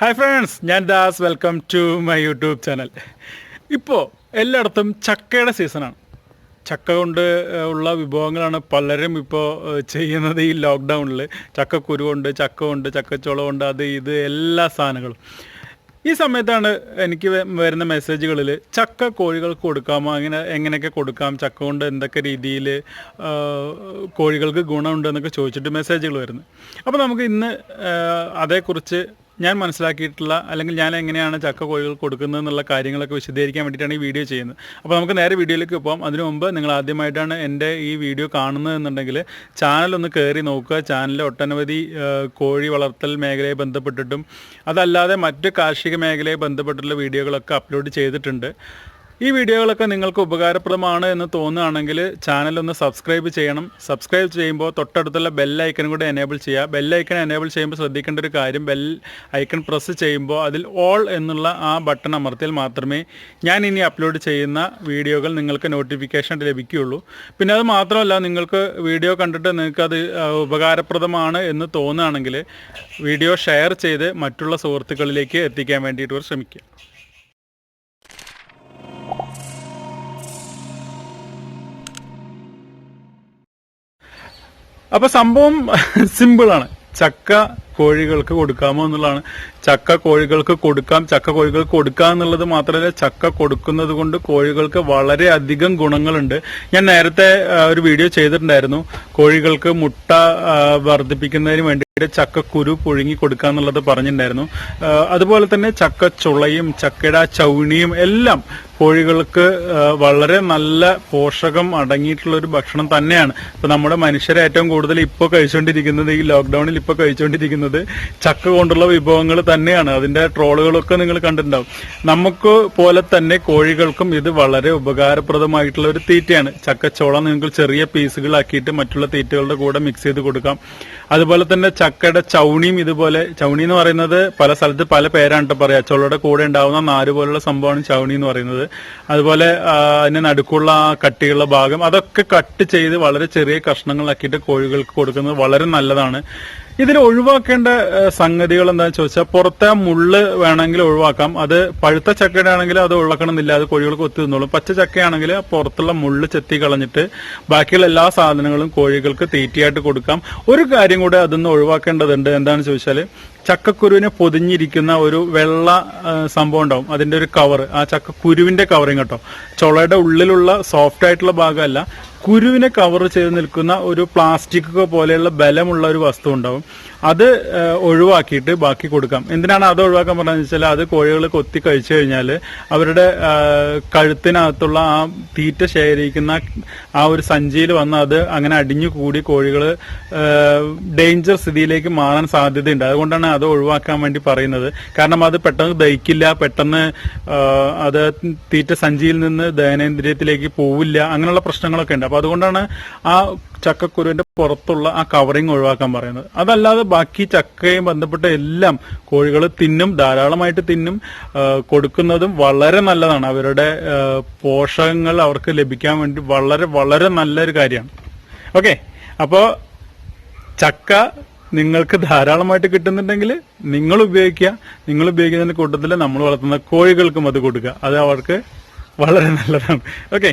Hi friends ഞാൻ Das. Welcome to my YouTube channel ഇപ്പോൾ എല്ലായിടത്തും ചക്കയുടെ സീസണാണ് ചക്ക കൊണ്ട് ഉള്ള വിഭവങ്ങളാണ് പലരും ഇപ്പോൾ ചെയ്യുന്നത് ഈ ലോക്ക്ഡൗണിൽ ചക്കക്കുരു കൊണ്ട് ചക്ക കൊണ്ട് ചക്കച്ചോളം കൊണ്ട് അത് ഇത് എല്ലാ സാധനങ്ങളും. ഈ സമയത്താണ് എനിക്ക് വരുന്ന മെസ്സേജുകളിൽ ചക്ക കോഴികൾക്ക് കൊടുക്കാമോ? അങ്ങനെ എങ്ങനെയൊക്കെ കൊടുക്കാം? ചക്ക കൊണ്ട് എന്തൊക്കെ രീതിയിൽ കോഴികൾക്ക് ഗുണമുണ്ടെന്നൊക്കെ ചോദിച്ചിട്ട് മെസ്സേജുകൾ വരുന്നു. അപ്പോൾ നമുക്ക് ഇന്ന് അതേക്കുറിച്ച് ഞാൻ മനസ്സിലാക്കിയിട്ടുള്ള അല്ലെങ്കിൽ ഞാൻ എങ്ങനെയാണ് ചക്ക കോഴികൾ കൊടുക്കുന്നത് എന്നുള്ള കാര്യങ്ങളൊക്കെ വിശദീകരിക്കാൻ വേണ്ടിയിട്ടാണ് ഈ വീഡിയോ ചെയ്യുന്നത്. അപ്പോൾ നമുക്ക് നേരെ വീഡിയോയിലേക്ക് പോകാം അതിനു മുമ്പ് നിങ്ങൾ ആദ്യമായിട്ടാണ് എന്റെ ഈ വീഡിയോ കാണുന്നത് എന്നുണ്ടെങ്കിൽ ചാനൽ ഒന്ന് കയറി നോക്കുക. ചാനലിൽ ഒട്ടനവധി കോഴി വളർത്തൽ മേഖലയെ ബന്ധപ്പെട്ടിട്ടും അതല്ലാതെ മറ്റ് കാർഷിക മേഖലയെ ബന്ധപ്പെട്ടുള്ള വീഡിയോകളൊക്കെ അപ്ലോഡ് ചെയ്തിട്ടുണ്ട്. ഈ വീഡിയോകളൊക്കെ നിങ്ങൾക്ക് ഉപകാരപ്രദമാണ് എന്ന് തോന്നുകയാണെങ്കിൽ ചാനൽ ഒന്ന് സബ്സ്ക്രൈബ് ചെയ്യണം. സബ്സ്ക്രൈബ് ചെയ്യുമ്പോൾ തൊട്ടടുത്തുള്ള ബെൽ ഐക്കൺ കൂടെ എനേബിൾ ചെയ്യുക. ബെല്ലൈക്കൺ എനേബിൾ ചെയ്യുമ്പോൾ ശ്രദ്ധിക്കേണ്ട ഒരു കാര്യം ബെൽ ഐക്കൺ പ്രസ് ചെയ്യുമ്പോൾ അതിൽ ഓൾ എന്നുള്ള ആ ബട്ടൺ അമർത്തിയാൽ മാത്രമേ ഞാൻ ഇനി അപ്ലോഡ് ചെയ്യുന്ന വീഡിയോകൾ നിങ്ങൾക്ക് നോട്ടിഫിക്കേഷൻ ലഭിക്കുകയുള്ളൂ. പിന്നെ അത് മാത്രമല്ല നിങ്ങൾക്ക് വീഡിയോ കണ്ടിട്ട് നിങ്ങൾക്കത് ഉപകാരപ്രദമാണ് എന്ന് തോന്നുകയാണെങ്കിൽ വീഡിയോ ഷെയർ ചെയ്ത് മറ്റുള്ള സുഹൃത്തുക്കളിലേക്ക് എത്തിക്കാൻ വേണ്ടിയിട്ട് ശ്രമിക്കുക. അപ്പൊ സംഭവം സിമ്പിളാണ് ചക്ക കോഴികൾക്ക് കൊടുക്കാമോ എന്നുള്ളതാണ്. ചക്ക കോഴികൾക്ക് കൊടുക്കാം ചക്ക കോഴികൾക്ക് കൊടുക്കാം എന്നുള്ളത് മാത്രമല്ല ചക്ക കൊടുക്കുന്നത് കൊണ്ട് കോഴികൾക്ക് വളരെയധികം ഗുണങ്ങളുണ്ട്. ഞാൻ നേരത്തെ ഒരു വീഡിയോ ചെയ്തിട്ടുണ്ടായിരുന്നു. കോഴികൾക്ക് മുട്ട വർദ്ധിപ്പിക്കുന്നതിന് വേണ്ടിയിട്ട് ചക്ക കുരു പുഴുങ്ങി കൊടുക്കുക എന്നുള്ളത് പറഞ്ഞിട്ടുണ്ടായിരുന്നു. അതുപോലെ തന്നെ ചക്ക ചുളയും ചക്കയുടെ ചൗണിയും എല്ലാം കോഴികൾക്ക് വളരെ നല്ല പോഷകം അടങ്ങിയിട്ടുള്ള ഒരു ഭക്ഷണം തന്നെയാണ്. ഇപ്പൊ നമ്മുടെ മനുഷ്യരെ ഏറ്റവും കൂടുതൽ ഇപ്പോൾ കഴിച്ചുകൊണ്ടിരിക്കുന്നത് ഈ ലോക്ക്ഡൌണിൽ ഇപ്പോൾ കഴിച്ചുകൊണ്ടിരിക്കുന്നത് ചക്ക കൊണ്ടുള്ള വിഭവങ്ങൾ തന്നെയാണ്. അതിന്റെ ട്രോളുകളൊക്കെ നിങ്ങൾ കണ്ടിട്ടുണ്ടാവും. നമുക്ക് പോലെ തന്നെ കോഴികൾക്കും ഇത് വളരെ ഉപകാരപ്രദമായിട്ടുള്ള ഒരു തീറ്റയാണ്. ചക്കച്ചോള നിങ്ങൾക്ക് ചെറിയ പീസുകളാക്കിയിട്ട് മറ്റുള്ള തീറ്റകളുടെ കൂടെ മിക്സ് ചെയ്ത് കൊടുക്കാം. അതുപോലെ തന്നെ ചക്കയുടെ ചൗണിയും ഇതുപോലെ ചൗണി എന്ന് പറയുന്നത് പല സ്ഥലത്ത് പല പേരാണ് പറയാ. ചോളയുടെ കൂടെ ഉണ്ടാവുന്ന നാല് പോലുള്ള സംഭവമാണ് ചൗണി എന്ന് പറയുന്നത്. അതുപോലെ അതിന്റെ നടുക്കുള്ള ആ കട്ടിയുള്ള ഭാഗം അതൊക്കെ കട്ട് ചെയ്ത് വളരെ ചെറിയ കഷ്ണങ്ങളാക്കിയിട്ട് കോഴികൾക്ക് കൊടുക്കുന്നത് വളരെ നല്ലതാണ്. ഇതിൽ ഒഴിവാക്കേണ്ട സംഗതികൾ എന്താണെന്ന് ചോദിച്ചാൽ പുറത്തെ മുള്ള് വേണമെങ്കിൽ ഒഴിവാക്കാം. അത് പഴുത്ത ചക്കയുടെ ആണെങ്കിൽ അത് ഒഴിവാക്കണമെന്നില്ല. അത് കോഴികൾക്ക് ഒത്തു തിന്നോളും. പച്ച ചക്കയാണെങ്കിൽ പുറത്തുള്ള മുള്ള് ചെത്തി കളഞ്ഞിട്ട് ബാക്കിയുള്ള എല്ലാ സാധനങ്ങളും കോഴികൾക്ക് തീറ്റയായിട്ട് കൊടുക്കാം. ഒരു കാര്യം കൂടെ അതൊന്ന് ഒഴിവാക്കേണ്ടതുണ്ട്. എന്താണെന്ന് ചോദിച്ചാൽ ചക്കക്കുരുവിനെ പൊതിഞ്ഞിരിക്കുന്ന ഒരു വെള്ള സംഭവം ഉണ്ടാവും. അതിന്റെ ഒരു കവർ ആ ചക്കക്കുരുവിന്റെ കവറിങ് കേട്ടോ. ചൊളയുടെ ഉള്ളിലുള്ള സോഫ്റ്റ് ആയിട്ടുള്ള ഭാഗമല്ല. കുരുവിനെ കവർ ചെയ്ത് നിൽക്കുന്ന ഒരു പ്ലാസ്റ്റിക് പോലെയുള്ള ബലമുള്ള ഒരു വസ്തു ഉണ്ടാവും. അത് ഒഴിവാക്കിയിട്ട് ബാക്കി കൊടുക്കാം. എന്തിനാണ് അത് ഒഴിവാക്കാൻ പറഞ്ഞതെന്ന് വെച്ചാൽ അത് കോഴികൾ കൊത്തി കഴിച്ചു കഴിഞ്ഞാൽ അവരുടെ കഴുത്തിനകത്തുള്ള ആ തീറ്റ ശേഖരിക്കുന്ന ആ ഒരു സഞ്ചിയിൽ വന്ന് അത് അങ്ങനെ അടിഞ്ഞു കൂടി കോഴികൾ ഡേഞ്ചർ സ്ഥിതിയിലേക്ക് മാറാൻ സാധ്യതയുണ്ട്. അതുകൊണ്ടാണ് അത് ഒഴിവാക്കാൻ വേണ്ടി പറയുന്നത്. കാരണം അത് പെട്ടെന്ന് ദഹിക്കില്ല പെട്ടെന്ന് അത് തീറ്റ സഞ്ചിയിൽ നിന്ന് ദഹനേന്ദ്രിയത്തിലേക്ക് പോവില്ല അങ്ങനെയുള്ള പ്രശ്നങ്ങളൊക്കെ ഉണ്ട്. അപ്പൊ അതുകൊണ്ടാണ് ആ ചക്കക്കുരുവിന്റെ പുറത്തുള്ള ആ കവറിങ് ഒഴിവാക്കാൻ പറയുന്നത്. അതല്ലാതെ ബാക്കി ചക്കയും ബന്ധപ്പെട്ട എല്ലാം കോഴികൾ തിന്നും ധാരാളമായിട്ട് തിന്നും കൊടുക്കുന്നതും വളരെ നല്ലതാണ്. അവരുടെ പോഷകങ്ങൾ അവർക്ക് ലഭിക്കാൻ വേണ്ടി വളരെ വളരെ നല്ലൊരു കാര്യമാണ്. ഓക്കെ അപ്പോ ചക്ക നിങ്ങൾക്ക് ധാരാളമായിട്ട് കിട്ടുന്നുണ്ടെങ്കിൽ നിങ്ങൾ ഉപയോഗിക്കുക. നിങ്ങൾ ഉപയോഗിക്കുന്നതിന്റെ കൂട്ടത്തിൽ നമ്മൾ വളർത്തുന്ന കോഴികൾക്കും അത് കൊടുക്കുക. അത് അവർക്ക് വളരെ നല്ലതാണ്. ഓക്കെ